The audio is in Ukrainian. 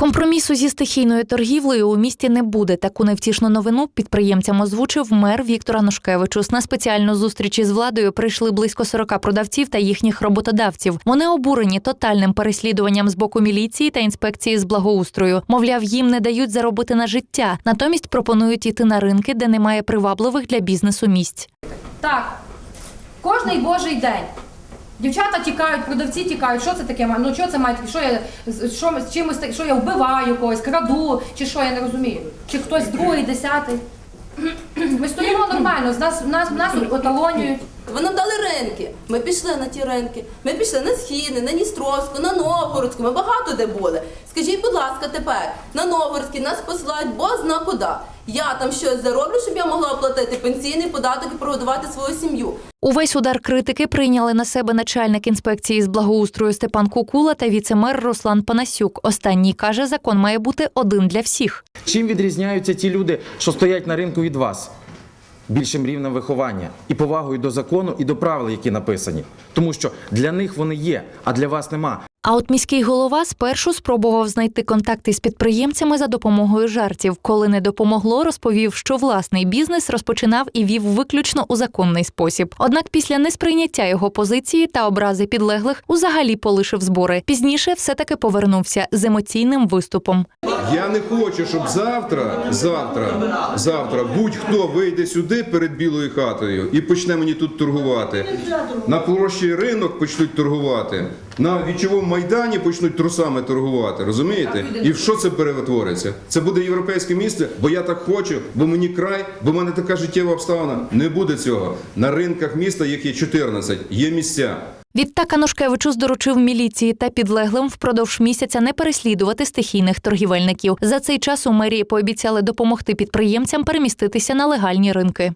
Компромісу зі стихійною торгівлею у місті не буде. Таку невтішну новину підприємцям озвучив мер Віктор Анушкевичус. На спеціальну зустріч із владою прийшли близько 40 продавців та їхніх роботодавців. Вони обурені тотальним переслідуванням з боку міліції та інспекції з благоустрою. Мовляв, їм не дають заробити на життя. Натомість пропонують іти на ринки, де немає привабливих для бізнесу місць. Так, кожний божий день. Дівчата тікають, продавці тікають. Що це таке? Ну що це має? Що я що, з чимось що я вбиваю когось, краду, чи що я не розумію? Чи хтось другий, десятий? Ми стоїмо нормально, з нас нас нас оталонюють. Ви нам дали ринки. Ми пішли на ті ринки. Ми пішли на Східний, на Дністровську, на Новгородську. Ми багато де були. Скажіть, будь ласка, тепер на Новгородський нас посилають бо зна куди. Я там щось зароблю, щоб я могла оплатити пенсійний податок і прогодувати свою сім'ю. Увесь удар критики прийняли на себе начальник інспекції з благоустрою Степан Кукула та віцемер Руслан Панасюк. Останній каже, закон має бути один для всіх. Чим відрізняються ті люди, що стоять на ринку від вас? Більшим рівнем виховання і повагою до закону і до правил, які написані. Тому що для них вони є, а для вас нема. А от міський голова спершу спробував знайти контакти з підприємцями за допомогою жартів. Коли не допомогло, розповів, що власний бізнес розпочинав і вів виключно у законний спосіб. Однак після несприйняття його позиції та образи підлеглих узагалі полишив збори. Пізніше все таки повернувся з емоційним виступом. Я не хочу, щоб завтра, завтра, завтра будь-хто вийде сюди перед білою хатою і почне мені тут торгувати. На площі ринок почнуть торгувати. На вічовому майдані почнуть трусами торгувати. Розумієте? І в що це перетвориться? Це буде європейське місце, бо я так хочу, бо мені край, бо в мене така життєва обставина. Не буде цього. На ринках міста, їх є 14, є місця. Відтак Анушкевичус доручив міліції та підлеглим впродовж місяця не переслідувати стихійних торгівельників. За цей час у мерії пообіцяли допомогти підприємцям переміститися на легальні ринки.